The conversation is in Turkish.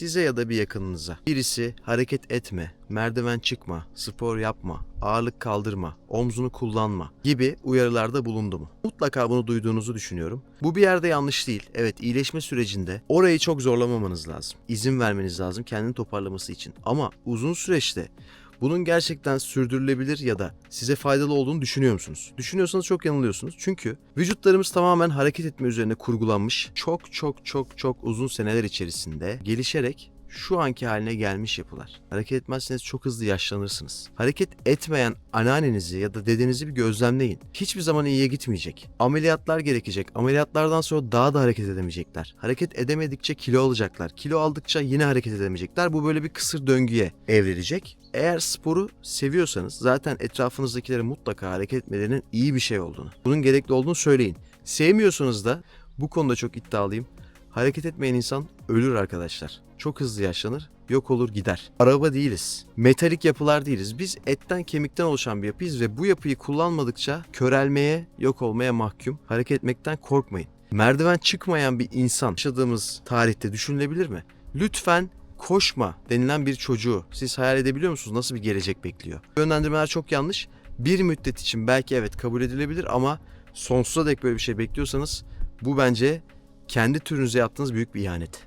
size ya da bir yakınınıza birisi hareket etme, merdiven çıkma, spor yapma, ağırlık kaldırma, omzunu kullanma gibi uyarılarda bulundu mu? Mutlaka bunu duyduğunuzu düşünüyorum. Bu bir yerde yanlış değil. Evet iyileşme sürecinde orayı çok zorlamamanız lazım. İzin vermeniz lazım kendini toparlaması için. Ama uzun süreçte bunun gerçekten sürdürülebilir ya da size faydalı olduğunu düşünüyor musunuz? Düşünüyorsanız çok yanılıyorsunuz. Çünkü vücutlarımız tamamen hareket etme üzerine kurgulanmış. Çok çok çok çok uzun seneler içerisinde gelişerek şu anki haline gelmiş yapılar. Hareket etmezseniz çok hızlı yaşlanırsınız. Hareket etmeyen anneannenizi ya da dedenizi bir gözlemleyin. Hiçbir zaman iyiye gitmeyecek. Ameliyatlar gerekecek. Ameliyatlardan sonra daha da hareket edemeyecekler. Hareket edemedikçe kilo alacaklar. Kilo aldıkça yine hareket edemeyecekler. Bu böyle bir kısır döngüye evrilecek. Eğer sporu seviyorsanız zaten etrafınızdakilere mutlaka hareket etmelerinin iyi bir şey olduğunu, bunun gerekli olduğunu söyleyin. Sevmiyorsanız da bu konuda çok iddialıyım. Hareket etmeyen insan ölür arkadaşlar. Çok hızlı yaşlanır, yok olur gider. Araba değiliz. Metalik yapılar değiliz. Biz etten kemikten oluşan bir yapıyız ve bu yapıyı kullanmadıkça körelmeye, yok olmaya mahkum. Hareket etmekten korkmayın. Merdiven çıkmayan bir insan yaşadığımız tarihte düşünülebilir mi? Lütfen koşma denilen bir çocuğu siz hayal edebiliyor musunuz? Nasıl bir gelecek bekliyor? Yönlendirmeler çok yanlış. Bir müddet için belki evet kabul edilebilir ama sonsuza dek böyle bir şey bekliyorsanız bu bence kendi türünüze yaptığınız büyük bir ihanet.